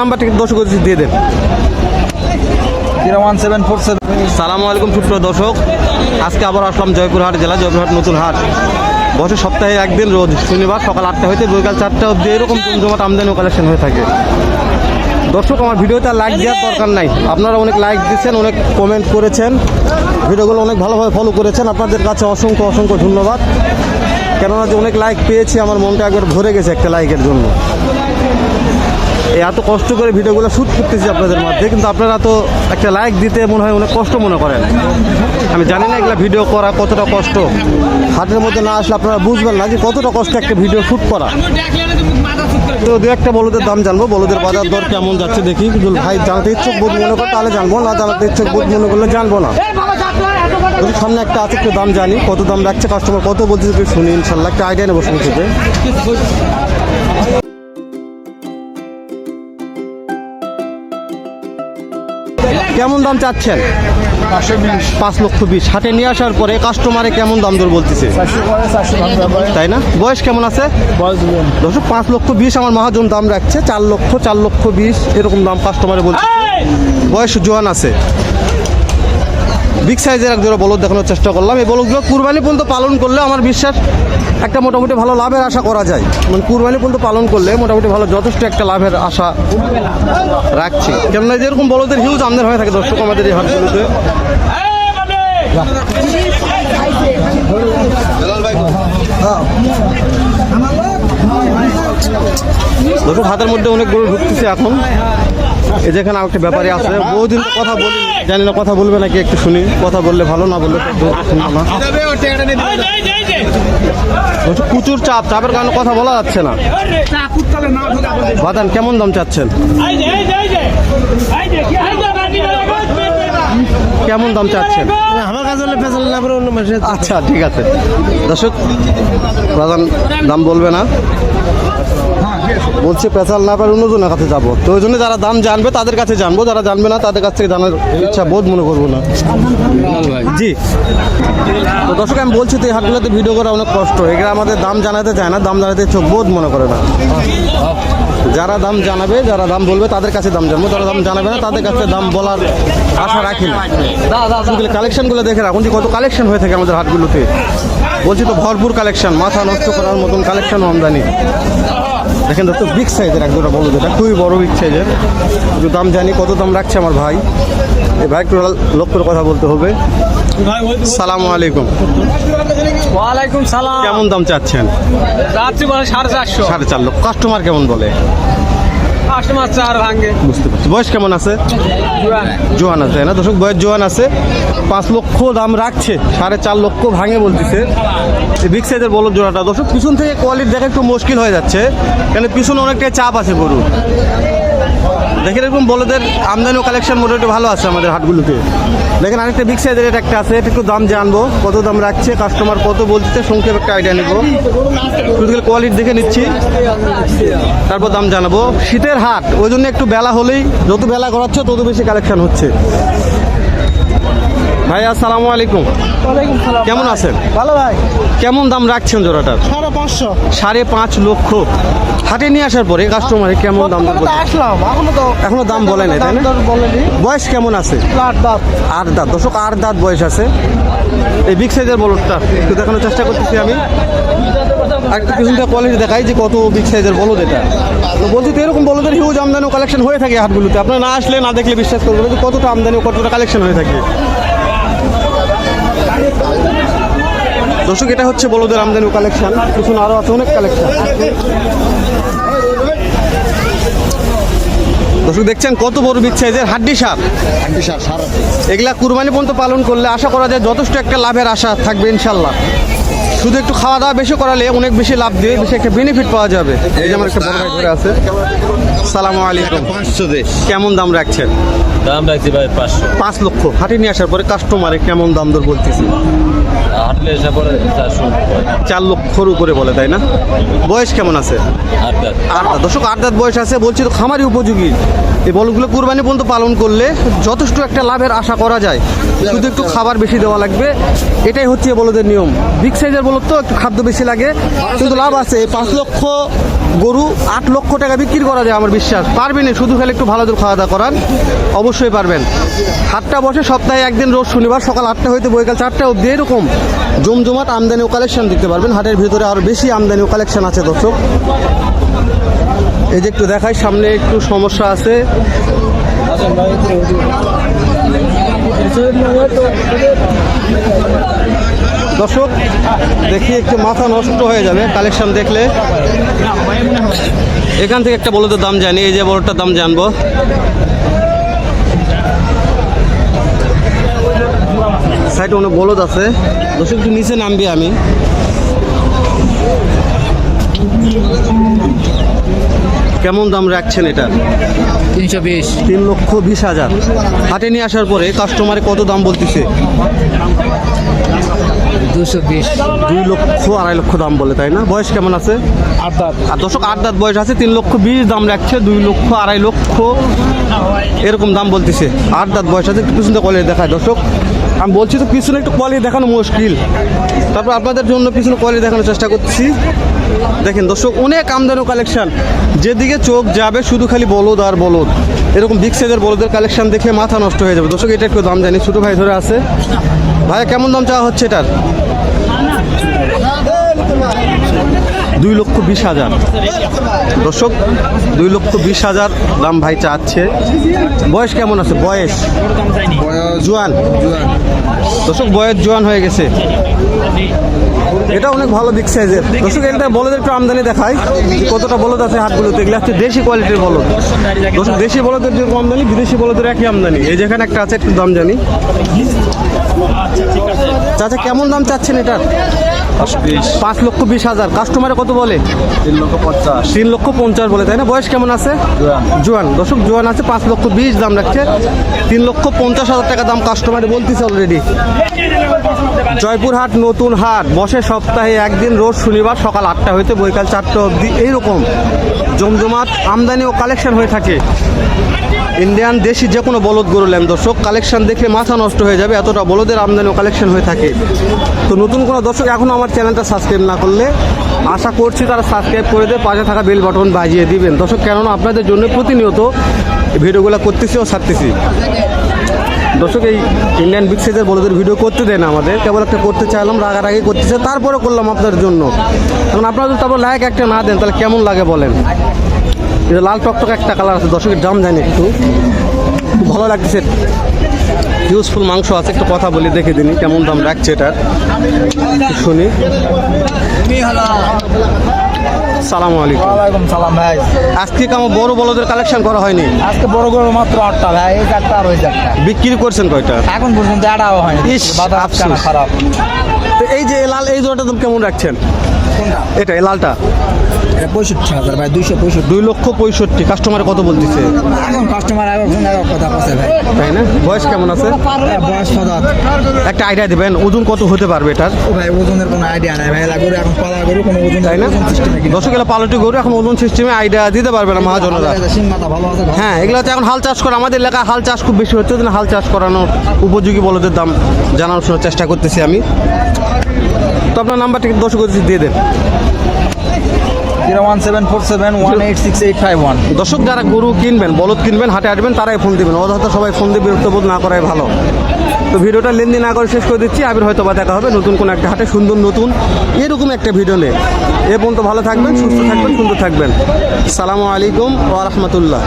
নাম্বারটা দর্শক দিয়ে দেন। Zero one seven four seven. সালামু আলাইকুম সুপ্রিয় দর্শক আজকে আবার আসলাম জয়পুরহাট জেলা জয়পুরহাট নতুন হাট। বছর সপ্তাহে একদিন রোজ শনিবার সকাল আটটা হইতে বিকাল চারটা অবধি এরকম জমজমাট আমদানি ও কালেকশন হয়ে থাকে। দর্শক আমার ভিডিওতে লাইক দেওয়ার দরকার নাই। আপনারা অনেক লাইক দিচ্ছেন অনেক কমেন্ট করেছেন। ভিডিওগুলো অনেক ভালোভাবে ফলো করেছেন। আপনাদের কাছে অসংখ্য অসংখ্য ধন্যবাদ। কেননা যে অনেক লাইক পেয়েছি আমার মনটা একবার ভরে গেছে একটা লাইকের জন্য। এত কষ্ট করে ভিডিওগুলো শ্যুট করতেছি আপনাদের মধ্যে, কিন্তু আপনারা তো একটা লাইক দিতে মনে হয় অনেক কষ্ট মনে করেন। আমি জানি না এগুলো ভিডিও করা কতটা কষ্ট। হাতের মধ্যে না আসলে আপনারা বুঝবেন না যে কতটা কষ্ট একটা ভিডিও শ্যুট করা। তো দু একটা বলদের দাম জানব, বলদের বাজার দর কেমন যাচ্ছে দেখি। ভাই জানতে ইচ্ছুক বোধ মনে করে তাহলে জানব, না জানাতে ইচ্ছুক বোধ মনে করলে জানব না। যদি সামনে একটা আছে একটু দাম জানি, কত দাম রাখছে কাস্টমার কত বলছে শুনি ইনশাল্লাহ, একটা আইডিয়া নেব শুনে কেমন দাম চাচ্ছেন? পাঁচ লক্ষ বিশ। হাটে নিয়ে আসার পরে কাস্টমারে কেমন দাম দর বলতেছে? তাই না? বয়স কেমন আছে? দর্শক, পাঁচ লক্ষ বিশ আমার মহাজন দাম রাখছে। চার লক্ষ চার লক্ষ বিশ, এরকম দাম কাস্টমারে বলছে বয়স জোয়ান আছে। বিগ সাইজের এক জোড়া বলদ দেখানোর চেষ্টা করলাম এই বলদগুলো কুরবানি পর্যন্ত পালন করলে আমার বিশ্বাস একটা মোটামুটি ভালো লাভের আশা করা যায় মানে কুরবানি পর্যন্ত পালন করলে মোটামুটি ভালো যথেষ্ট একটা লাভের আশা রাখছি কেননা যেরকম বলদের হিউজ আমদানি হয়ে থাকে দর্শক আমাদের এই হাটগুলোতে দর্শক হাতের মধ্যে অনেক গরু ঢুকতেছে এখন। এই যেখানে আরেকটা ব্যাপারী আছে। বহুদিন তো কথা বলি জানি না কথা বলবে নাকি একটু শুনি। কথা বললে ভালো না বললে শুনব না প্রচুর চাপ। চাপের কারণে কথা বলা যাচ্ছে না। বাদান কেমন দাম চাচ্ছেন? কেমন দাম চাচ্ছেন? আমার কাছে হলে ফেসাল না করে অন্য মাসে। আচ্ছা ঠিক আছে। দর্শক বাদান দাম বলবে না। বলছে পেশাল না পারে অন্যজনের কাছে যাব। তো ওই জন্য যারা দাম জানবে, তাদের কাছে জানব। যারা জানবে না, তাদের কাছ থেকে জানার ইচ্ছা বোধ মনে করব না। জি। তো দর্শক, আমি বলছি তো, এই হাটগুলোতে ভিডিও করা অনেক কষ্ট। এগুলো আমাদের দাম জানাতে চায় না, দাম জানাতে চোখ বোধ মনে করে না। যারা দাম জানাবে, যারা দাম বলবে, তাদের কাছে দাম জানব। যারা দাম জানাবে না, তাদের কাছে দাম বলার আশা রাখি না। কালেকশনগুলো দেখে রাখুন যে, কত কালেকশন হয়ে থাকে আমাদের হাটগুলোতে। বলছি তো, ভরপুর কালেকশন মাথা নষ্ট করার মতন কালেকশন আমদানি। দেখেন তো বিগ সাইজের এক দুটো বলো যেটা খুবই বড় বিগ সাইজের একটু দাম জানি কত দাম রাখছে আমার ভাই? এই ভাই একটু লক্ষ্যের কথা বলতে হবে। সালাম আলাইকুম। ওয়ালাইকুম সালাম। কেমন দাম চাচ্ছেন? চাচ্ছি বলে সাড়ে চারশো। সাড়ে চার লক্ষ। কাস্টমার কেমন বলে? বুঝতে পারছি বয়স কেমন আছে? জোয়ান। আছে না? দর্শক বয়স জোয়ান আছে। পাঁচ লক্ষ দাম রাখছে সাড়ে চার লক্ষ ভাঙে বলতেছে। এই বিগ সাইজের বলদ জোড়াটা। দর্শক পিছন থেকে কোয়ালিটি দেখা একটু মুশকিল হয়ে যাচ্ছে। কেন পিছনে অনেকটাই চাপ আছে গরু দেখেন এরকম বলদের আমদানিও কালেকশন মোটামুটি ভালো আছে আমাদের হাটগুলোতে। দেখেন আরেকটা বিগ সাইজের একটা আছে, এটা একটু দাম জানব কত দাম রাখছে কাস্টমার কত বলছে সংক্ষেপ একটা আইডিয়া নেব। শুধু কোয়ালিটি দেখে নিচ্ছি, তারপর দাম জানাব। শীতের হাট, ওই জন্য একটু বেলা হলেই, যত বেলা করাচ্ছে তত বেশি কালেকশন হচ্ছে। ভাই আসসালামু আলাইকুম। ওয়ালাইকুম সালাম। কেমন আছেন? ভালো ভাই। কেমন দাম রাখছেন জোড়াটার? সাড়ে পাঁচশো। সাড়ে পাঁচ লক্ষ। হাটে নিয়ে আসার পরে কাস্টমারে কেমন দাম? আসলাম এখনও তো এখনও দাম বলে নাই তাই না? বয়স কেমন আছে? আট দাঁত। আট দাঁত। দশক আট দাঁত বয়স আছে। এই বিগ সাইজের বলদটা একটু দেখানোর চেষ্টা করতেছি আমি। একটা কিছুটা কোয়ালিটি দেখাই যে কত বিগ সাইজের বলদ এটা। তো বলছি তো এরকম বলদের হিউজ আমদানি কালেকশন হয়ে থাকে হাটগুলোতে। আপনারা না আসলে না দেখলে বিশ্বাস করবেন যে কতটা আমদানি কতটা কালেকশন হয়ে থাকে। দর্শক এটা হচ্ছে বলদের আমদানি কালেকশন কিছু আরও আছে অনেক কালেকশন দর্শক দেখছেন কত বড় বিচ্ছে যে হাড্ডি সার। হাড্ডি সার সার এগুলা কুরবানি পর্যন্ত পালন করলে আশা করা যায় যথেষ্ট একটা লাভের আশা থাকবে ইনশাল্লাহ। শুধু একটু খাওয়া দাওয়া বেশি করালে অনেক বেশি লাভ দিয়ে বেশি একটা বেনিফিট পাওয়া যাবে। এই যে আমার একটা বড় ভাই ধরে আছে। সালামু আলাইকুম। পাঁচশো কেমন দাম রাখছেন? দাম রাখছি ভাই পাঁচশো। পাঁচ লক্ষ। হাটে নিয়ে আসার পরে কাস্টমারে কেমন দাম দর বলতেছি? হাঁটলে এসে পরে চারশো। চার লক্ষর উপরে বলে তাই না? বয়স কেমন আছে? আট দাঁত দর্শক আট দাঁত বয়স আছে বলছি তো খামারি উপযোগী। এই বলগুলো কুরবানি পর্যন্ত পালন করলে যথেষ্ট একটা লাভের আশা করা যায়। শুধু একটু খাবার বেশি দেওয়া লাগবে। এটাই হচ্ছে বলদের নিয়ম। বিগ সাইজের বলদ তো একটু খাদ্য বেশি লাগে, কিন্তু লাভ আছে। পাঁচ লক্ষ গরু আট লক্ষ টাকা বিক্রি করা যায় আমার বিশ্বাস। পারবেন শুধু খালি একটু ভালো খাওয়া দাওয়া করান অবশ্যই পারবেন। হাটটা বসে সপ্তাহে একদিন, রোজ শনিবার সকাল আটটা হইতে বৈকাল চারটা অবধি, এরকম জমজমাট আমদানি ও কালেকশন দেখতে পারবেন। হাটের ভিতরে আরও বেশি আমদানি ও কালেকশন আছে, দর্শক। এই যে একটু দেখাই, সামনে একটু সমস্যা আছে। দর্শক দেখি একটু মাথা নষ্ট হয়ে যাবে কালেকশন দেখলে। এখান থেকে একটা বলদের দাম জানি এই যে বড়টার দাম জানব। সাইডে অনেক বলদ আছে। দর্শক একটু নিচে নামবি আমি। কেমন দাম রাখছেন এটা? তিনশো বিশ। তিন লক্ষ বিশ হাজার। হাটে নিয়ে আসার পরে কাস্টমারে কত দাম বলতেছে? দুশো বিশ। দুই লক্ষ আড়াই লক্ষ দাম বলে তাই না? বয়স কেমন আছে? আট দাঁত। আর দর্শক আট দাঁত বয়স আছে তিন লক্ষ বিশ দাম রাখছে দুই লক্ষ আড়াই লক্ষ। এরকম দাম বলতেছে। আট দাঁত বয়স আছে একটু পিছনে কোয়ালিটি দেখায়। দর্শক আমি বলছি তো পিছনে একটু কোয়ালিটি দেখানো মুশকিল। তারপর আপনাদের জন্য পিছনে কোয়ালিটি দেখানোর চেষ্টা করছি। দেখেন দর্শক অনেক আমদানি কালেকশন যেদিকে চোখ যাবে শুধু খালি বলদ আর বলদ। এরকম বিগ সাইজের বলদের কালেকশন দেখে মাথা নষ্ট হয়ে যাবে। দর্শক এটা একটু দাম জানি ছোটো ভাই ধরে আছে। ভাইয়া কেমন দাম চাওয়া হচ্ছে এটার? দুই লক্ষ বিশ হাজার। দর্শক, দুই লক্ষ বিশ হাজার দাম ভাই চাচ্ছে। বয়স কেমন আছে? বয়স? জোয়ান। দর্শক, বয়স জোয়ান হয়ে গেছে। এটা অনেক ভালো বিগ সাইজের দর্শক এটা বলদের একটু আমদানি দেখায় কতটা বলদ আছে হাটগুলোতে? এগুলো হচ্ছে দেশি কোয়ালিটির বলদ। দর্শক, দেশি বলদের যে আমদানি, বিদেশি বলদের একই আমদানি। এই যেখানে একটা আছে, একটু দাম জানি। চাচা, কেমন দাম চাচ্ছেন এটার? পাঁচ লক্ষ বিশ হাজার। কাস্টমারে কত বলে? তিন লক্ষ পঞ্চাশ। তিন লক্ষ পঞ্চাশ বলে তাই না? বয়স কেমন আছে? জোয়ান। দর্শক জোয়ান আছে পাঁচ লক্ষ বিশ দাম রাখছে। তিন লক্ষ পঞ্চাশ হাজার টাকা দাম কাস্টমারে বলতেছে অলরেডি জয়পুরহাট নতুন হাট। বসে সপ্তাহে একদিন রোজ শনিবার সকাল আটটা হইতে বৈকাল চারটা অবধি। এইরকম জমজমাট আমদানি ও কালেকশন হয়ে থাকে। ইন্ডিয়ান দেশি যে কোনো বলদ গরু নেন দর্শক কালেকশন দেখে মাথা নষ্ট হয়ে যাবে, এতটা বলদের আমদানি কালেকশন হয়ে থাকে। তো নতুন কোনো দর্শক এখন আমার চ্যানেলটা সাবস্ক্রাইব না করলে, আশা করছি তারা সাবস্ক্রাইব করে দিয়ে পাশে থাকা বেল বাটন বাজিয়ে দিবেন। দর্শক, কেননা আপনাদের জন্য প্রতিনিয়ত ভিডিওগুলো করতেছি ও ছাড়তেছি। দর্শক, এই ইন্ডিয়ান বিগ সাইজের বড়দের ভিডিও করতে দেয় না আমাদের। কেবল একটা করতে চাইলাম, রাগারাগি করতেছে তারপরে করলাম আপনাদের জন্য। এখন আপনারা যদি তারপর লাইক একটা না দেন, তাহলে কেমন লাগে বলেন? এটা লাল টকটক একটা কালার আছে দর্শকের দাম জানি একটু। ভালো লাগছে। ইউজফুল মাংস আছে একটু কথা বলি দেখে দিনই কেমন দাম রাখছে এটার। শুনি। সালাম আলাইকুম। ওয়ালাইকুম সালাম ভাই। আজকে কেমন বড় বলদের কালেকশন করা হয়নি? আজকে বড় গরু মাত্র আটটা ভাই এই চারটা আর ওই চারটা। বিক্রি করছেন কয়টা? এখন পর্যন্ত আটাও হয়নি। ইস, খারাপ? তো এই যে লাল এই জোড়াটা দাম কেমন রাখছেন? কোনটা? এটা এই লালটা। পঁয়ষট্টি হাজার ভাই দুইশো পঁয়ষট্টি। দুই লক্ষ পঁয়ষট্টি। কাস্টমার কত বলতেছে? এখন কাস্টমার এখন কথা আছে ভাই। তাই না? বয়স কেমন আছে? বয়স সদাত একটা আইডিয়া দিবেন ওজন কত হতে পারবে এটার? ভাই ওজনের কোনো আইডিয়া নাই ভাই গরু এখন পালা গরু কোনো ওজন তাই না? দশ গেলে পালটি গরু এখন ওজন সিস্টেমে আইডিয়া দিতে পারবে না মহাজনরা। হ্যাঁ এগুলো হচ্ছে এখন হাল চাষ করে আমাদের এলাকায় হাল চাষ খুব বেশি হচ্ছে হাল চাষ করানোর উপযোগী বলদের দাম জানানোর চেষ্টা করতেছি আমি। তো আপনার নাম্বারটা দর্শক দিয়ে দেন। Zero one seven four seven one eight six eight five one. দর্শক, যারা গরু কিনবেন, বলদ কিনবেন, হাটে আসবেন, তারাই ফোন দিবেন। অযথা সবাই ফোন দিয়ে বিরক্ত বোধ না করাই ভালো। তো ভিডিওটা লেনদেন না করে শেষ করে দিচ্ছি। আবির হয়তো বা দেখা হবে নতুন কোনো একটা হাটে, সুন্দর নতুন, এরকম একটা ভিডিও নিয়ে। এ পর্যন্ত ভালো থাকবেন, সুস্থ থাকবেন, সুন্দর থাকবেন। সালামু আলাইকুম ওয়া রাহমাতুল্লাহ।